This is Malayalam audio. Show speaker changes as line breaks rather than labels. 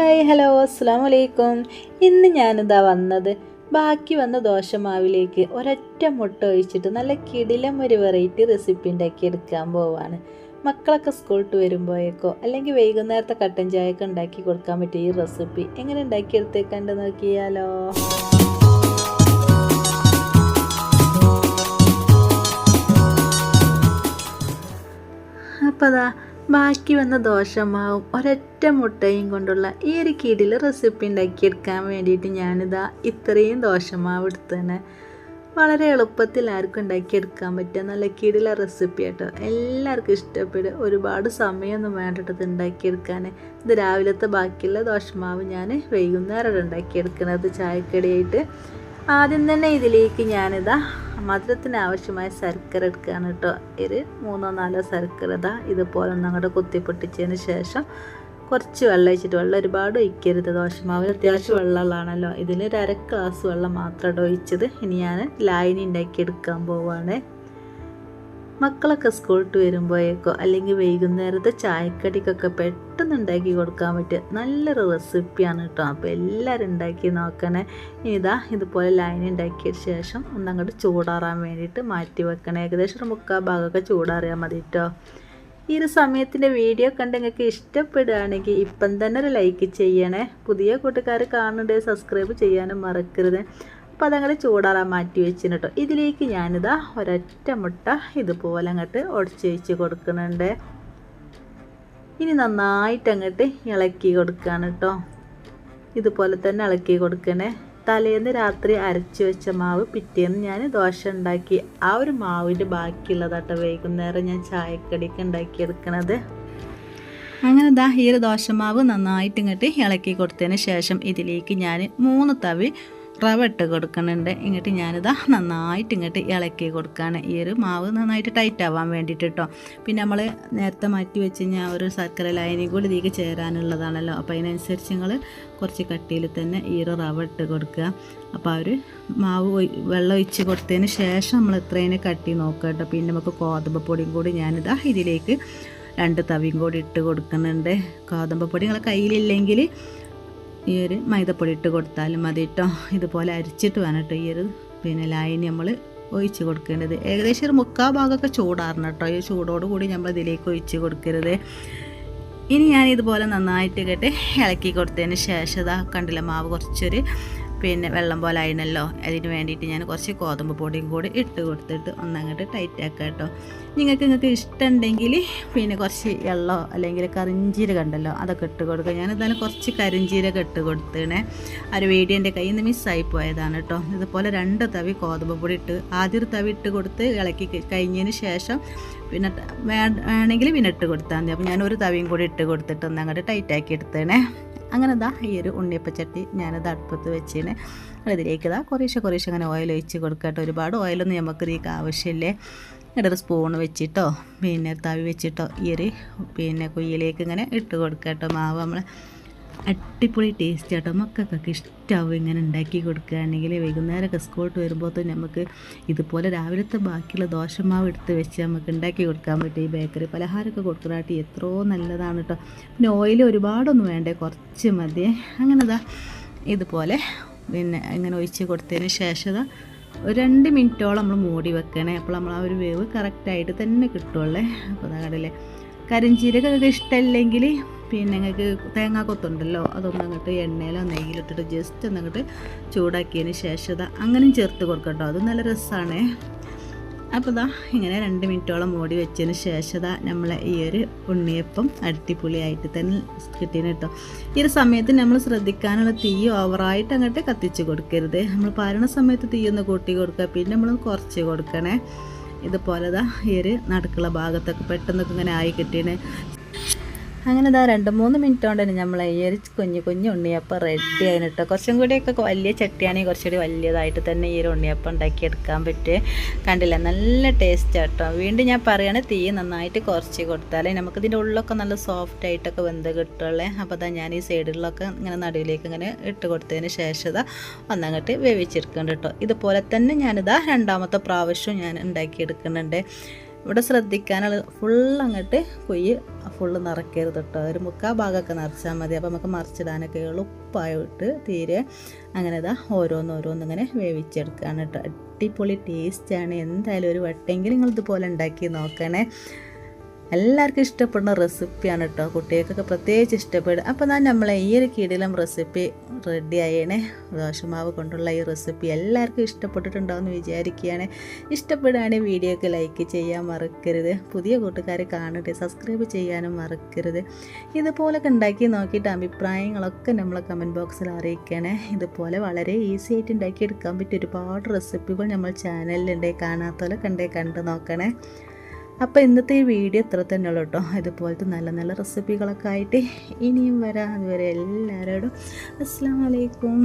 ഹായ് ഹലോ അസ്സാം വലൈക്കും ഇന്ന് ഞാനിതാ വന്നത് ബാക്കി വന്ന ദോശമാവിലേക്ക് ഒരൊറ്റ മുട്ട ഒഴിച്ചിട്ട് നല്ല കിടിലം ഒരു വെറൈറ്റി റെസിപ്പി ഉണ്ടാക്കി എടുക്കാൻ പോവാണ്. മക്കളൊക്കെ സ്കൂളിട്ട് വരുമ്പോഴേക്കോ അല്ലെങ്കിൽ വൈകുന്നേരത്തെ കട്ടൻ ചായയൊക്കെ ഉണ്ടാക്കി കൊടുക്കാൻ പറ്റിയ ഈ റെസിപ്പി എങ്ങനെ ഉണ്ടാക്കിയെടുത്തേക്കണ്ട് നോക്കിയാലോ? അപ്പോൾ അതാ ബാക്കി വന്ന ദോശമാവും ഒരൊറ്റ മുട്ടയും കൊണ്ടുള്ള ഈ ഒരു കിടിൽ റെസിപ്പി ഉണ്ടാക്കിയെടുക്കാൻ വേണ്ടിയിട്ട് ഞാനിതാ ഇത്രയും ദോശമാവ് എടുത്തന്നെ വളരെ എളുപ്പത്തിൽ ആർക്കും ഉണ്ടാക്കിയെടുക്കാൻ പറ്റുക നല്ല കിടില റെസിപ്പി കേട്ടോ എല്ലാവർക്കും ഇഷ്ടപ്പെടും. ഒരുപാട് സമയമൊന്നും വേണ്ടിട്ട് ഇത് ഉണ്ടാക്കിയെടുക്കാൻ. ഇത് രാവിലത്തെ ബാക്കിയുള്ള ദോശമാവ് ഞാൻ വൈകുന്നേരം ഉണ്ടാക്കിയെടുക്കുന്നത് ചായക്കടിയായിട്ട്. ആദ്യം തന്നെ ഇതിലേക്ക് ഞാനിതാ മധുരത്തിന് ആവശ്യമായ ശർക്കര എടുക്കുകയാണ് കേട്ടോ. ഒരു മൂന്നോ നാലോ ശർക്കര ഇതാ ഇതുപോലെ ഒന്ന് അങ്ങോട്ട് കുത്തിപ്പൊട്ടിച്ചതിന് ശേഷം കുറച്ച് വെള്ളം ഒഴിച്ചിട്ട് വെള്ളം ഒരുപാട് ഒഴിക്കരുത്. ദോശമാവിൽ അത്യാവശ്യം വെള്ളമുള്ളതാണല്ലോ. ഇതിൽ ഒരു അര ഗ്ലാസ് വെള്ളം മാത്രമാണ് ഒഴിച്ചത് ഇനി ഞാൻ ലായനി ഉണ്ടാക്കി എടുക്കാൻ പോവാണ്. മക്കളൊക്കെ സ്കൂളിട്ട് വരുമ്പോഴേക്കോ അല്ലെങ്കിൽ വൈകുന്നേരത്തെ ചായക്കടിക്കൊക്കെ പെട്ടെന്ന് ഉണ്ടാക്കി കൊടുക്കാൻ പറ്റിയ നല്ലൊരു റെസിപ്പിയാണ് കേട്ടോ അപ്പോൾ എല്ലാവരും ഉണ്ടാക്കി നോക്കണേ. ഇതാ ഇതുപോലെ ലൈൻ ഉണ്ടാക്കിയ ശേഷം ഒന്ന് അങ്ങോട്ട് ചൂടാറാൻ വേണ്ടിയിട്ട് മാറ്റി വെക്കണേ. ഏകദേശം ഒരു മുക്കാൽ ഭാഗമൊക്കെ ചൂടാറിയാൽ മതി കേട്ടോ ഈ ഒരു സമയത്തിന്റെ വീഡിയോ കണ്ട് നിങ്ങൾക്ക് ഇഷ്ടപ്പെടുകയാണെങ്കിൽ ഇപ്പം തന്നെ ഒരു ലൈക്ക് ചെയ്യണേ. പുതിയ കൂട്ടുകാർ കാണുന്നുണ്ടെങ്കിൽ സബ്സ്ക്രൈബ് ചെയ്യാനും മറക്കരുത്. അതങ്ങനെ ചൂടാറാൻ മാറ്റി വെച്ചിന് കേട്ടോ ഇതിലേക്ക് ഞാനിതാ ഒരൊറ്റ മുട്ട ഇതുപോലെ അങ്ങോട്ട് ഉടച്ച് വെച്ച് കൊടുക്കുന്നുണ്ട്. ഇനി നന്നായിട്ട് അങ്ങോട്ട് ഇളക്കി കൊടുക്കുകയാണ് കേട്ടോ ഇതുപോലെ തന്നെ ഇളക്കി കൊടുക്കണേ. തലേന്ന് രാത്രി അരച്ച് വെച്ച മാവ് പിറ്റേന്ന് ഞാൻ ദോശ ഉണ്ടാക്കി. ആ ഒരു മാവിന്റെ ബാക്കിയുള്ളതാട്ടോ വൈകുന്നേരം ഞാൻ ചായക്കടിക്ക് ഉണ്ടാക്കിയെടുക്കണത്. അങ്ങനെ ദാ ഈ ഒരു ദോശമാവ് നന്നായിട്ട് ഇങ്ങോട്ട് ഇളക്കി കൊടുത്തതിന് ശേഷം ഇതിലേക്ക് ഞാൻ മൂന്ന് തവി റവ ഇട്ട് കൊടുക്കുന്നുണ്ട്. ഇങ്ങോട്ട് ഞാനിതാ നന്നായിട്ട് ഇങ്ങോട്ട് ഇളക്കി കൊടുക്കുകയാണ് ഈ ഒരു മാവ് നന്നായിട്ട് ടൈറ്റ് ആവാൻ വേണ്ടിയിട്ട് കേട്ടോ പിന്നെ നമ്മൾ നേരത്തെ മാറ്റി വെച്ച് കഴിഞ്ഞാൽ ഒരു ശർക്കര ലൈനിങ് കൂടി ഇതിലേക്ക് ചേരാനുള്ളതാണല്ലോ. അപ്പോൾ അതിനനുസരിച്ച് നിങ്ങൾ കുറച്ച് കട്ടിയിൽ തന്നെ ഈ ഒരു റവ ഇട്ട് കൊടുക്കുക. അപ്പോൾ ഒരു മാവ് വെള്ളം ഒഴിച്ച് കൊടുത്തതിന് ശേഷം നമ്മൾ ഇത്രയും കട്ടി നോക്കുക കേട്ടോ പിന്നെ നമുക്ക് ഗോതമ്പ് പൊടിയും കൂടി ഞാനിതാ ഇതിലേക്ക് രണ്ട് തവിയും കൂടി ഇട്ട് കൊടുക്കുന്നുണ്ട്. ഗോതമ്പ് പൊടി നിങ്ങളെ കയ്യിലില്ലെങ്കിൽ ഈ ഒരു മൈദപ്പൊടി ഇട്ട് കൊടുത്താലും മതി കേട്ടോ ഇതുപോലെ അരിച്ചിട്ട് വേണം കേട്ടോ ഈ ഒരു പിന്നെ ലായനി നമ്മൾ ഒഴിച്ച് കൊടുക്കേണ്ടത്. ഏകദേശം ഒരു മുക്കാൽ ഭാഗമൊക്കെ ചൂടാറണം കേട്ടോ ഈ ചൂടോടുകൂടി നമ്മൾ ഇതിലേക്ക് ഒഴിച്ച് കൊടുക്കരുത്. ഇനി ഞാൻ ഇതുപോലെ നന്നായിട്ട് കേട്ട് ഇളക്കി കൊടുത്തതിന് ശേഷം ഇതാ കണ്ടില്ല മാവ് കുറച്ചൊരു പിന്നെ വെള്ളം പോലെ ആയിരുന്നല്ലോ അതിന് വേണ്ടിയിട്ട് ഞാൻ കുറച്ച് ഗോതമ്പ് പൊടിയും കൂടി ഇട്ട് കൊടുത്തിട്ട് ഒന്നങ്ങോട്ട് ടൈറ്റ് ആക്കുക കേട്ടോ നിങ്ങൾക്ക് നിങ്ങൾക്ക് ഇഷ്ടമുണ്ടെങ്കിൽ പിന്നെ കുറച്ച് വെള്ളമോ അല്ലെങ്കിൽ കറിഞ്ചീരകം ഉണ്ടല്ലോ അതൊക്കെ ഇട്ട് കൊടുക്കുക. ഞാൻ എന്തായാലും കുറച്ച് കരിഞ്ചീരകം ഇട്ട് കൊടുത്തേണേ. ആ ഒരു വീഡിയോ എന്റെ കയ്യിൽ നിന്ന് മിസ്സായി പോയതാണ് കേട്ടോ ഇതുപോലെ രണ്ട് തവി ഗോതമ്പ് പൊടി ഇട്ട് ആദ്യം ഒരു തവി ഇട്ട് കൊടുത്ത് ഇളക്കി കഴിഞ്ഞതിന് ശേഷം പിന്നെ വേണമെങ്കിൽ പിന്നെ ഇട്ട് കൊടുത്താൽ മതി. അപ്പോൾ ഞാൻ ഒരു തവിയും കൂടി ഇട്ട് കൊടുത്തിട്ട് ഒന്ന് അങ്ങോട്ട് ടൈറ്റാക്കി എടുത്തേണേ. അങ്ങനെ ഇതാ ഈ ഒരു ഉണ്ണിയപ്പച്ചട്ടി ഞാനത് അടുപ്പത്ത് വെച്ചിന്. അതിലേക്ക് ഇതാ കുറേശ്ശെ കുറേശ്ശെ അങ്ങനെ ഓയിൽ ഒഴിച്ച് കൊടുക്കട്ടെ. ഒരുപാട് ഓയിലൊന്നും നമുക്ക് ഇതിലേക്ക് ആവശ്യമില്ലേ. ഇടൊരു സ്പൂൺ വെച്ചിട്ടോ പിന്നെ തവി വെച്ചിട്ടോ ഈ ഒരു പിന്നെ കുയ്യിലേക്ക് ഇങ്ങനെ ഇട്ട് കൊടുക്കട്ടോ മാവ് നമ്മൾ അടിപൊളി ടേസ്റ്റ് ആട്ടോ. മക്കൾക്കൊക്കെ ഇഷ്ടമാവും ഇങ്ങനെ ഉണ്ടാക്കി കൊടുക്കുകയാണെങ്കിൽ വൈകുന്നേരമൊക്കെ സ്കൂളിട്ട് വരുമ്പോൾ തന്നെ നമുക്ക് ഇതുപോലെ രാവിലത്തെ ബാക്കിയുള്ള ദോശമാവ് എടുത്ത് വെച്ച് നമുക്ക് ഉണ്ടാക്കി കൊടുക്കാൻ പറ്റും. ഈ ബേക്കറി പലഹാരമൊക്കെ കൊടുക്കുന്നതായിട്ട് എത്രയോ നല്ലതാണ് കേട്ടോ പിന്നെ ഓയിൽ ഒരുപാടൊന്നും വേണ്ടേ? കുറച്ച് മതി. അങ്ങനെ ഇതാ ഇതുപോലെ പിന്നെ ഇങ്ങനെ ഒഴിച്ച് കൊടുത്തതിന് ശേഷം ഒരു രണ്ട് മിനിറ്റോളം നമ്മൾ മൂടി വെക്കണേ. അപ്പോൾ നമ്മൾ ആ ഒരു വേവ് കറക്റ്റായിട്ട് തന്നെ കിട്ടുള്ളേ. അപ്പോൾ അതാ കടലേ കരിഞ്ചീരകൊക്കെ ഇഷ്ടമല്ലെങ്കിൽ പിന്നെ നിങ്ങൾക്ക് തേങ്ങ കൊത്തുണ്ടല്ലോ അതൊന്നും അങ്ങോട്ട് എണ്ണയിലോ നെയ്യിലിട്ടിട്ട് ജസ്റ്റ് ഒന്ന് അങ്ങോട്ട് ചൂടാക്കിയതിന് ശേഷം അത് അങ്ങനെയും ചേർത്ത് കൊടുക്കട്ടോ. അത് നല്ല രസമാണ് അപ്പോൾ ഇതാ ഇങ്ങനെ രണ്ട് മിനിറ്റോളം മൂടി വെച്ചതിന് ശേഷം നമ്മളെ ഈ ഒരു ഉണ്ണിയപ്പം അടിപൊളിയായിട്ട് തന്നെ കിട്ടിയത് കേട്ടോ ഈ ഒരു സമയത്ത് നമ്മൾ ശ്രദ്ധിക്കാനുള്ള തീ ഓവറായിട്ട് അങ്ങോട്ട് കത്തിച്ച് കൊടുക്കരുത്. നമ്മൾ പാരണ സമയത്ത് തീ ഒന്ന് കൂട്ടി കൊടുക്കുക പിന്നെ നമ്മൾ കുറച്ച് കൊടുക്കണേ. ഇതുപോലെ ഇതാ ഈ ഒരു നടുക്കുള്ള ഭാഗത്തൊക്കെ പെട്ടെന്നൊക്കെ ഇങ്ങനെ ആയി കിട്ടിയാണ് അങ്ങനെ ഇതാ രണ്ട് മൂന്ന് മിനിറ്റ് കൊണ്ട് തന്നെ നമ്മൾ ഈ ഒരു കുഞ്ഞു കുഞ്ഞു ഉണ്ണിയപ്പം റെഡി ആയിരുന്നു കേട്ടോ കുറച്ചും കൂടിയൊക്കെ വലിയ ചട്ടിയാണെങ്കിൽ കുറച്ചുകൂടി വലിയതായിട്ട് തന്നെ ഈ ഒരു ഉണ്ണിയപ്പം ഉണ്ടാക്കിയെടുക്കാൻ പറ്റും കണ്ടില്ല? നല്ല ടേസ്റ്റ് കേട്ടോ വീണ്ടും ഞാൻ പറയുകയാണ് തീ നന്നായിട്ട് കുറച്ച് കൊടുത്താലേ നമുക്കിതിന്റെ ഉള്ളൊക്കെ നല്ല സോഫ്റ്റ് ആയിട്ടൊക്കെ വെന്ത് കിട്ടുള്ളേ. അപ്പോൾ അതാ ഞാൻ ഈ സൈഡിലൊക്കെ ഇങ്ങനെ നടുവിലേക്ക് ഇങ്ങനെ ഇട്ട് കൊടുത്തതിന് ശേഷം ഇതാ ഒന്നങ്ങോട്ട് വേവിച്ചെടുക്കുന്നുണ്ട് കേട്ടോ. ഇതുപോലെ തന്നെ ഞാനിതാ രണ്ടാമത്തെ പ്രാവശ്യം ഞാൻ ഉണ്ടാക്കിയെടുക്കുന്നുണ്ട്. ഇവിടെ ശ്രദ്ധിക്കാനുള്ള ഫുൾ അങ്ങോട്ട് കൊയ്യ് ഫുള്ള് നിറയ്ക്കരുത് കേട്ടോ ഒരു മുക്കാ ഭാഗമൊക്കെ നിറച്ചാൽ മതി. അപ്പോൾ നമുക്ക് മറിച്ചിടാനൊക്കെ എളുപ്പമായിട്ട് തീരെ അങ്ങനെ ഇതാ ഓരോന്നോരോന്ന് ഇങ്ങനെ വേവിച്ചെടുക്കുകയാണ് കേട്ടോ അടിപൊളി ടേസ്റ്റാണ് എന്തായാലും ഒരു വട്ടെങ്കിലും നിങ്ങൾ ഇതുപോലെ ഉണ്ടാക്കി നോക്കണേ. എല്ലാവർക്കും ഇഷ്ടപ്പെടുന്ന റെസിപ്പിയാണ് കേട്ടോ. കുട്ടികൾക്കൊക്കെ പ്രത്യേകിച്ച് ഇഷ്ടപ്പെടും. അപ്പോൾ ഞാൻ നമ്മളെ ഈ ഒരു കീടിലും റെസിപ്പി റെഡി ആയേണേ ദോശമാവ് കൊണ്ടുള്ള ഈ റെസിപ്പി എല്ലാവർക്കും ഇഷ്ടപ്പെട്ടിട്ടുണ്ടാവുമെന്ന് വിചാരിക്കുകയാണ്. ഇഷ്ടപ്പെടുകയാണെങ്കിൽ വീഡിയോക്ക് ലൈക്ക് ചെയ്യാൻ മറക്കരുത്. പുതിയ കൂട്ടുകാരെ കാണട്ടെ. സബ്സ്ക്രൈബ് ചെയ്യാനും മറക്കരുത്. ഇതുപോലൊക്കെ ഉണ്ടാക്കി നോക്കിയിട്ട് അഭിപ്രായങ്ങളൊക്കെ നമ്മളെ കമന്റ് ബോക്സിൽ അറിയിക്കണേ. ഇതുപോലെ വളരെ ഈസി ആയിട്ട് ഉണ്ടാക്കിയെടുക്കാൻ പറ്റിയ ഒരുപാട് റെസിപ്പികൾ നമ്മൾ ചാനലിലുണ്ട് കാണാത്തവരൊക്കെ ഉണ്ടേ കണ്ട് നോക്കണേ. അപ്പോൾ ഇന്നത്തെ ഈ വീഡിയോ ഇത്ര തന്നെ ഉള്ളൂ കേട്ടോ. ഇതുപോലത്തെ നല്ല നല്ല റെസിപ്പികളൊക്കെ ആയിട്ട് ഇനിയും വരാം. അതുവരെ എല്ലാവരോടും അസ്സാം വലൈക്കും